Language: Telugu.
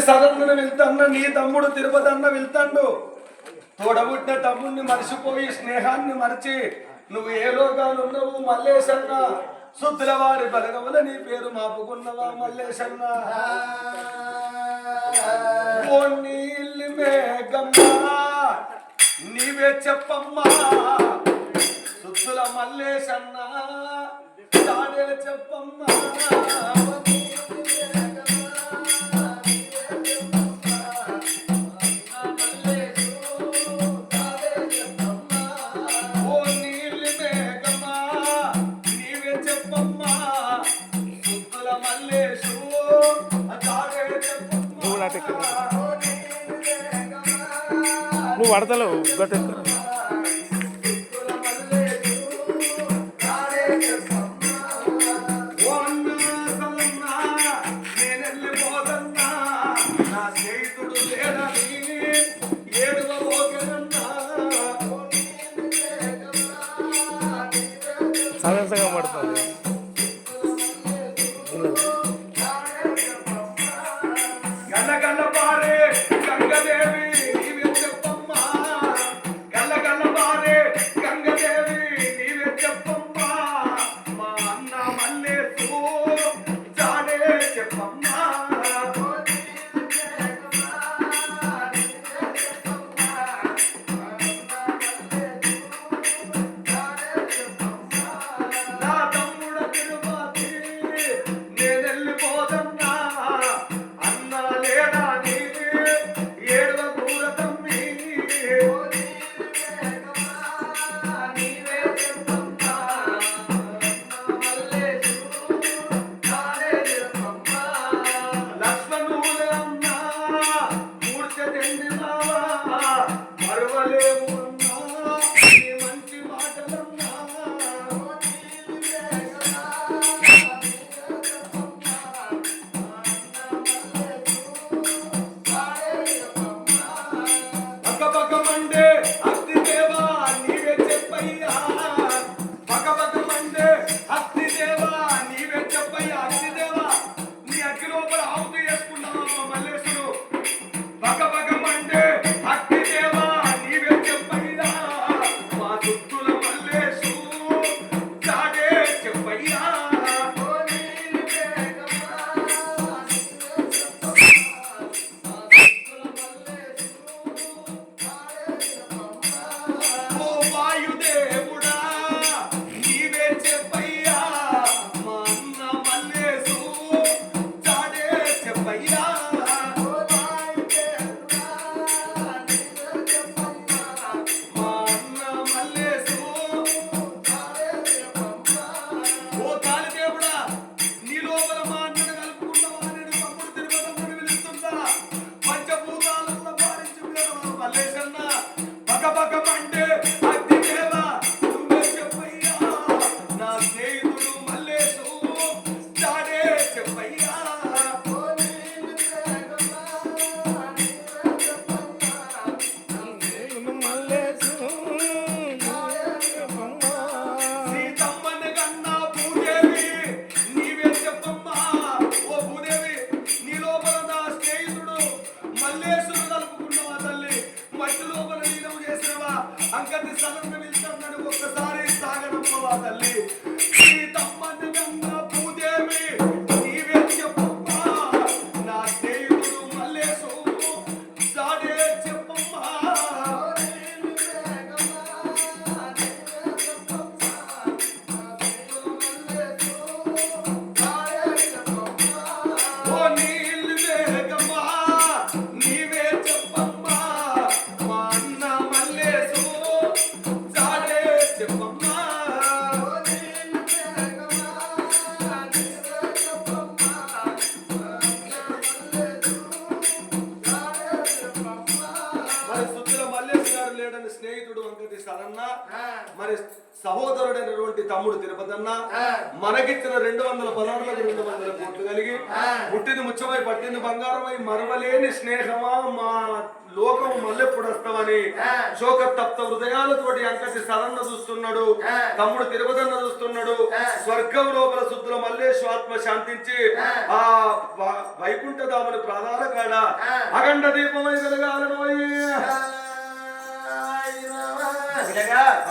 సదన్న వెళ్తాన్న నీ తమ్ముడు తిరుపతి అన్న వెళ్తాడు. తోడబుట్టిన తమ్ముడిని మరిచిపోయి స్నేహాన్ని మరిచి నువ్వు ఏ లోకాలు ఉన్నావు మల్లేశన్న శుద్ధుల వారి బలగముల నీ పేరు మాపుకున్నవా మల్లేశన్న? నీవే చెప్పమ్మా శుద్ధుల మల్లేశన్న చెప్పమ్మా. వడతలు గట్టెక్కున్నాను Oh. Hallelujah. the summer కాదన్నా మరి సహోదరుడైనటువంటి తమ్ముడు తిరుపతన్న మనకిచ్చిన రెండు వందల పదార్థాలకు రెండు వందల కోట్లు కలిగి పుట్టిన ముచ్చమై పట్టిన బంగారమై మరవలేని స్నేహమా మా లోకం మల్లెప్పుడు వస్తామని శోక తప్త హృదయాలతోటి అంకటి సరన్న చూస్తున్నాడు తమ్ముడు తిరుపతన్న చూస్తున్నాడు స్వర్గం లోపల శుద్ధుల మల్లేశ్వాత్మ శాంతించి ఆ. వ- వైకుంఠధాముని ప్రాణాల కాడ అఖండ దీపమై వెలగాలను chegar.